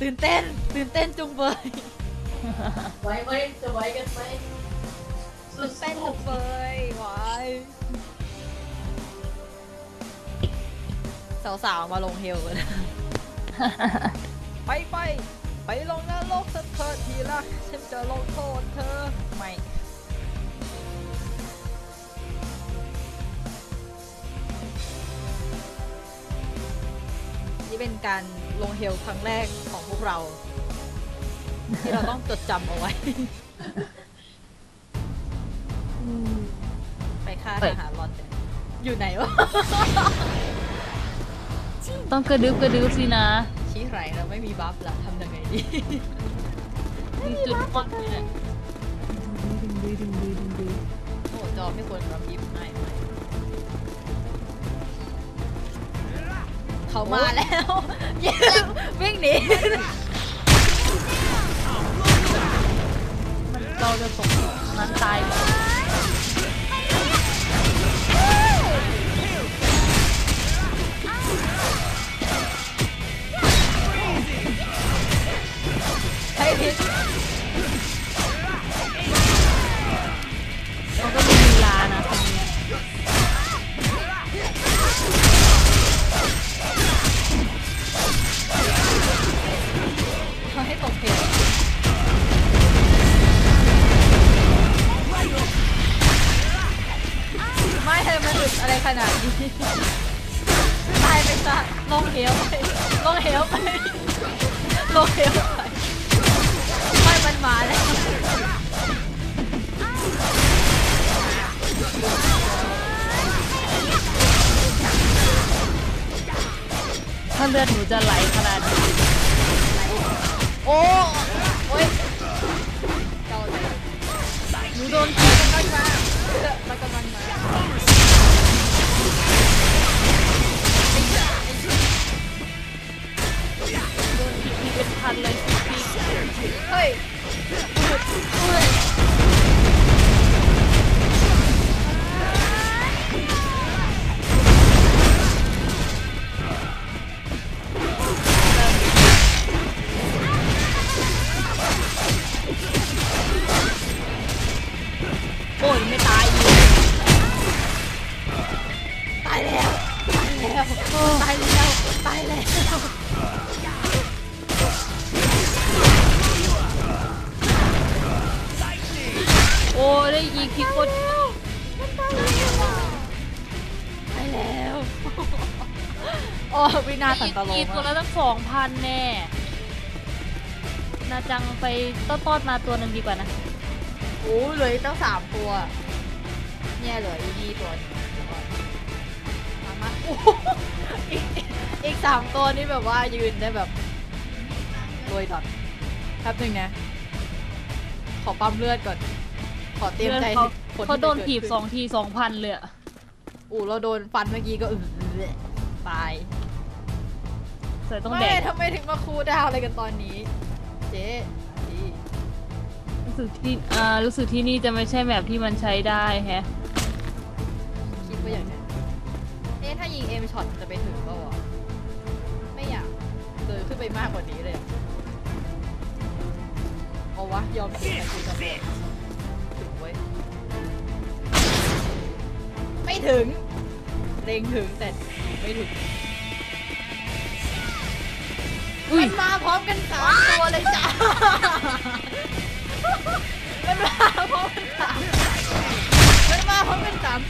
ตื่นเต้น ตื่นเต้นจุงเบยไหวไหมจะไหวกันไหมตื่นเต้นจุงเบยไหวสาวๆมาลงเฮลกันไปไปไปลงนรกสักเธอทีละฉันจะลง เป็นการลงเฮลครั้งแรกของพวกเรา ที่เราต้องจดจำเอาไว้ ไปฆ่าทหารรอนเนี่ยอยู่ไหนวะ ต้องกระดึบกระดึบสินะ ชี้ไรเราไม่มีบัฟละทำยังไงดีมีจุดปดเนี่ยโอ้จอไม่ควรกระพริบไม่ไม่ เขามาแล้ววิ่งหนีมันเราจะตกนั้นตายหมด ขนาดนี้ตายไปซะลงเหวไปลงเหวไปลงเหวไปไม่มันมาแล้วถ้าเลือดหนูจะไหลขนาดนี้โอ้โอ้ โอ้วินาสันตโลอีกตัวละตั้งสองพันแน่นาจังไปต้อนๆมาตัวหนึ่งดีกว่านะโอ้เหลืออีกตั้งสามตัว เนี่ยเหลืออีนี่ตัวนึงมามาอีกอีกสามตัวนี่แบบว่ายืนได้แบบรวยดอทแป๊บหนึ่งนะ ขอปั๊มเลือดก่อน ขอเตรียมใจเขาผลที่เขาโดนถีบสองทีสองพันเลยอะอู้เราโดนฟันเมื่อกี้ก็อือตาย ใส่ต้องไม่แดกทำไมถึงมาคูลดาวน์อะไรกันตอนนี้ เจ๊ดีรู้สึกที่อ่ารู้สึกที่นี่จะไม่ใช่แบบที่มันใช้ได้แฮะ คิดว่าอย่างนั้นเอ๊ะถ้ายิงเอมช็อตจะไปถึงเปล่าวะไม่อยากเดินขึ้นไปมากกว่านี้เลยอะเอาวะยอมเสี่ยงกับคุณตำรวจถึงเว้ยไม่ถึงเล็งถึงแต่ไม่ถึงอุ้ย มันมาพร้อมกันสามตัวเลยจ้ามันมาพร้อมกันสามมันมาพร้อมกันสาม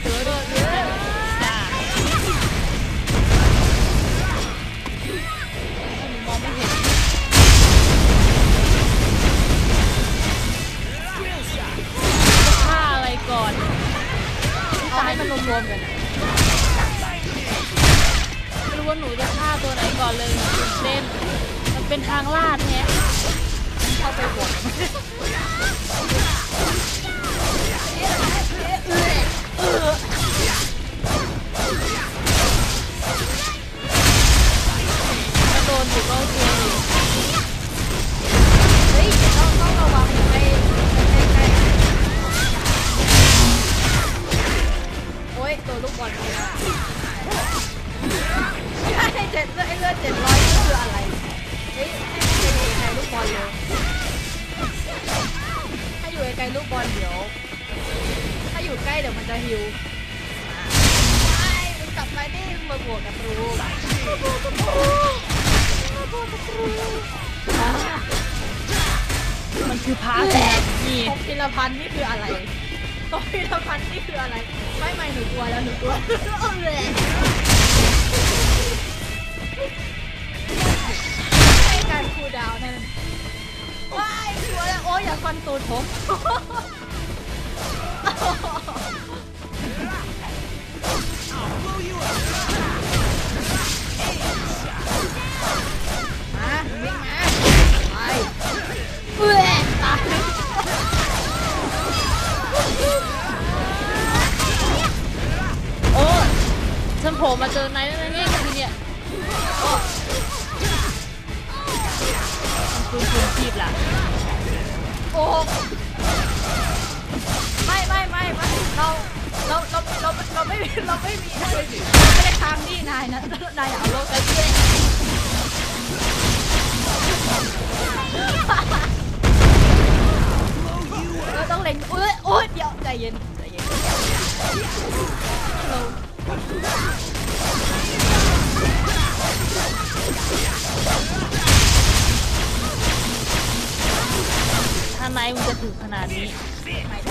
คือพาแสบนี่ของพิรพันธ์นี่คืออะไรของพิรพันธ์นี่คืออะไร ไม่ไม่หนูกลัวแล้วหนูกลัวเอาเลยให้การคูลดาวน์นั่นว้ายกลัวแล้วโอ้ยอย่าฟันตูดผมมาวิ่งมาไปเอ้ยตาย มาเจอไนท์แล้วนะเนี่ยเนี่ยโอ้มันคือคืนชีพล่ะ โอ้ไม่ไม่ไม่ไม่เราเราเราเราเราไม่เราไม่มีเราไม่มีไม่ได้ค้างนี่นายนะนายเอาโลกไปเพื่อนเราต้องเล็งเอ้ยโอ้ยเดี๋ยวใจเย็นใจเย็น จ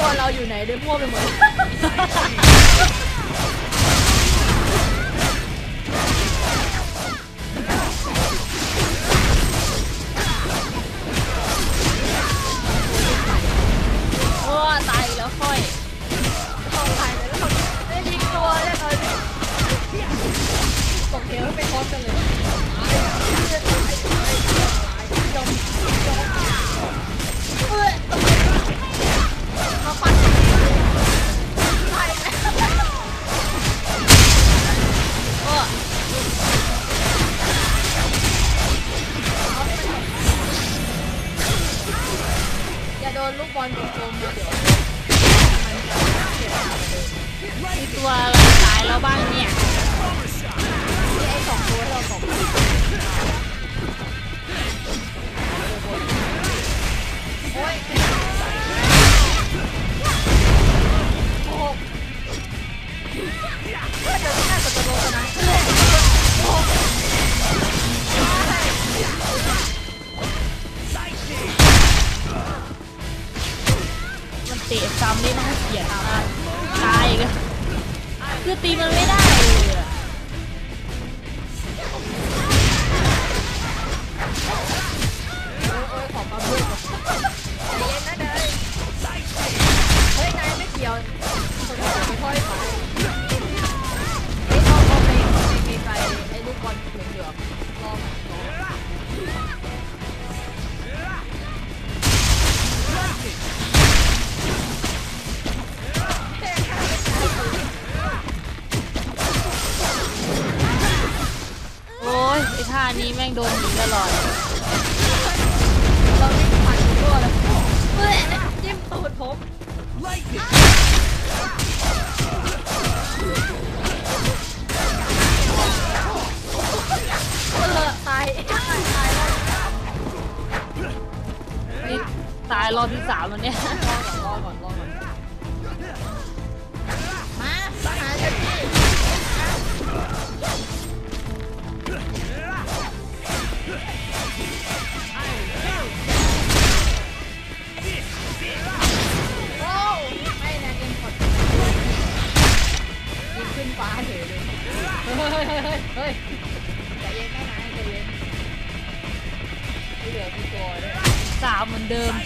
ตัวเราอยู่ไหนเดินมั่วไปหมดโอ้ตายแล้วค่อยเข้าไปแล้วเขาได้ยิงตัวเลยตอนนี้ตกเหวไปพร้อมกันเลย เตะซ้ำได้น่าเกลียดมากตายอีกแล้วคือตีมันไม่ได้เลยอะโอ้ยโอ้ยขอความด้วยก่อนใจเย็นนะเด้อเฮ้ยนายไม่เกี่ยวคนอื่นไปถ้อยไป ม่งโดนหนีตลอด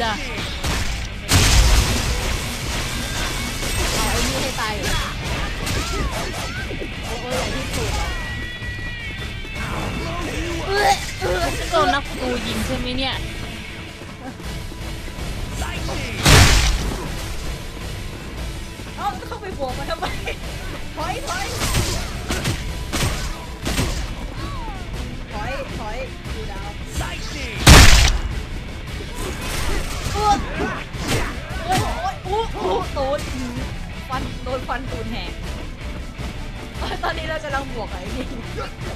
จ้ะเอาไอ้นี่ให้ตายอยู่โอ้ยอย่างที่สุดโดนนักประตูยิงใช่ไหมเนี่ย เอ้าจะเข้าไปบวกมันทำไมถอยถอยถอยถอยดูดาวโอ้ย โอ้ยโอ้ยโอ้ยตูดฟันโดนฟันตูนแหกตอนนี้เรากำลังบวกกับไอ้นี่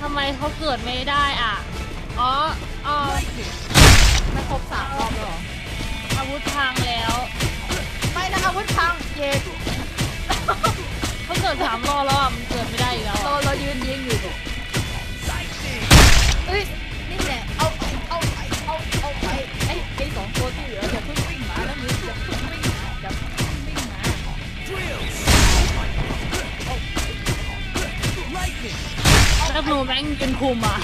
ทำไมเขาเกิดไม่ได้อะ อ๋ออ๋อไม่ครบสามรอบแล้วเหรออาวุธพังแล้ว ไม่นะอาวุธพังเย็นเขาเกิดสามรอบแล้วอะมันเกิดไม่ได้อีกแล้วเราอะเรายืนยิงอยู่เนี่ยเอ้ยนี่แหละเอาเอาไปเอาเอาไปไอ้ไอ้สองตัวที่เหลือเพิ่ย แล้วหนูแม่งยืนคุมอะ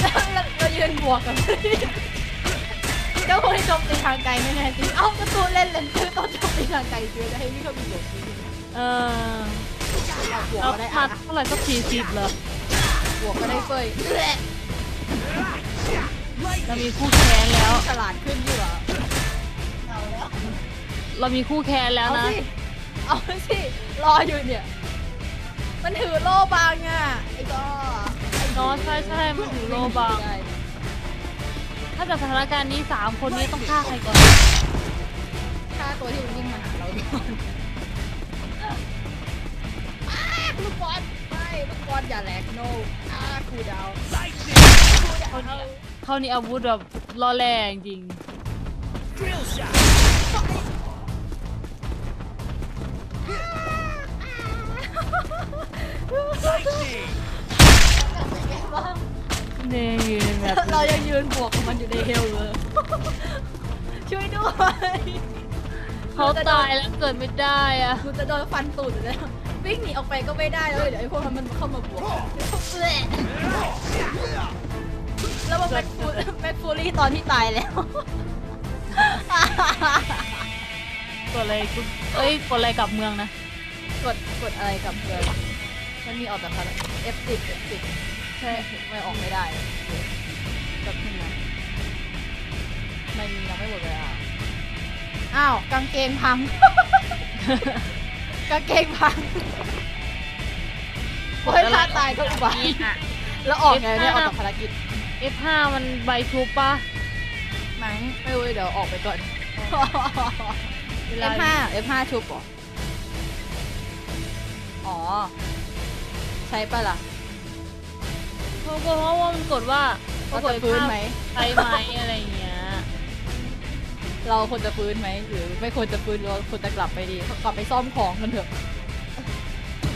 เราเรายืนบวกกันเจ้าคนที่โจมตีทางไกลไม่แน่จริงเอ้าประตูเล่นเลนคือตอนโจมตีทางไกลเชื่อจะให้วิ่งเข้าไปบวกจริงเออเอาบวกเราก็ได้มาอะเท่าไหร่สักสี่สิบเหรอบวกก็ได้เฟยเรามีคู่แค้นแล้วฉลาดขึ้นอยู่อะเอ เรามีคู่แค้นแล้วเอานะ สิเอาสิรออยู่เนี่ย มันถือโล่บางอะไอ้ก็เนาะใช่ใช่มันถือโลบางได้ถ้าจากสถานการณ์นี้สามคนนี้ต้องฆ่าใครก่อน ฆ่าตัวที่มันวิ่งมาหาเราก่อนอ้าลูกบอลไม่ลูกบอลอย่าแหลกโนอ้าคูลดาวน์เขานี่เขานี่อาวุธแบบล่อแรงจริง นี่ยอยู่ในแบบเรายังยืนบวกกับมันอยู่ในเฮลเลย ช่วยด้วยเขาตายแล้วเกิดไม่ได้อะกูจะโดนฟันตูดอยู่แล้ววิ่งหนีออกไปก็ไม่ได้แล้วเดี๋ยวไอ้พวกนั้นมันเข้ามาบวกแล้วมันเป็นฟูแม็กฟูรี่ตอนที่ตายแล้วกดอะไรกูเอ้ยกดอะไรกลับเมืองนะ กดกดอะไรกับเพื่อน มันมีออกแบบอะไร F10 F10 ใช่ไม่ออกไม่ได้แบบนี้นะไม่มียังไม่หมดเวลาอ้าวกางเกงพัง กางเกงพังโอ้ยถ้าตายก็อุบาทอะแล้วออกไงเนี่ยออกจากภารกิจ F5 มันใบชูปะมั้งไม่รู้เดี๋ยวออกไปก่อนเวลา F5 F5 ชุบเหรออ๋อ ใช่ปะล่ะเพราะเพราะว่ามันกดว่าเราจะฟื้นไหมใช่ไหมอะไรอย่างเงี้ย เราควรจะฟื้นไหมหรือไม่ควรจะฟื้นหรือเราควรจะกลับไปดีกลับไปซ่อมของกันเถอะ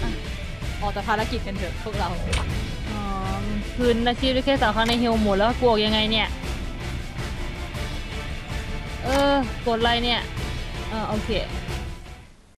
อะออกจากภารกิจกันเถอะพวกเราอ๋อคืนอาชีพได้แค่สามครั้งในเฮลหมดแล้วกวกยังไงเนี่ย เออกดอะไรเนี่ย เออโอเค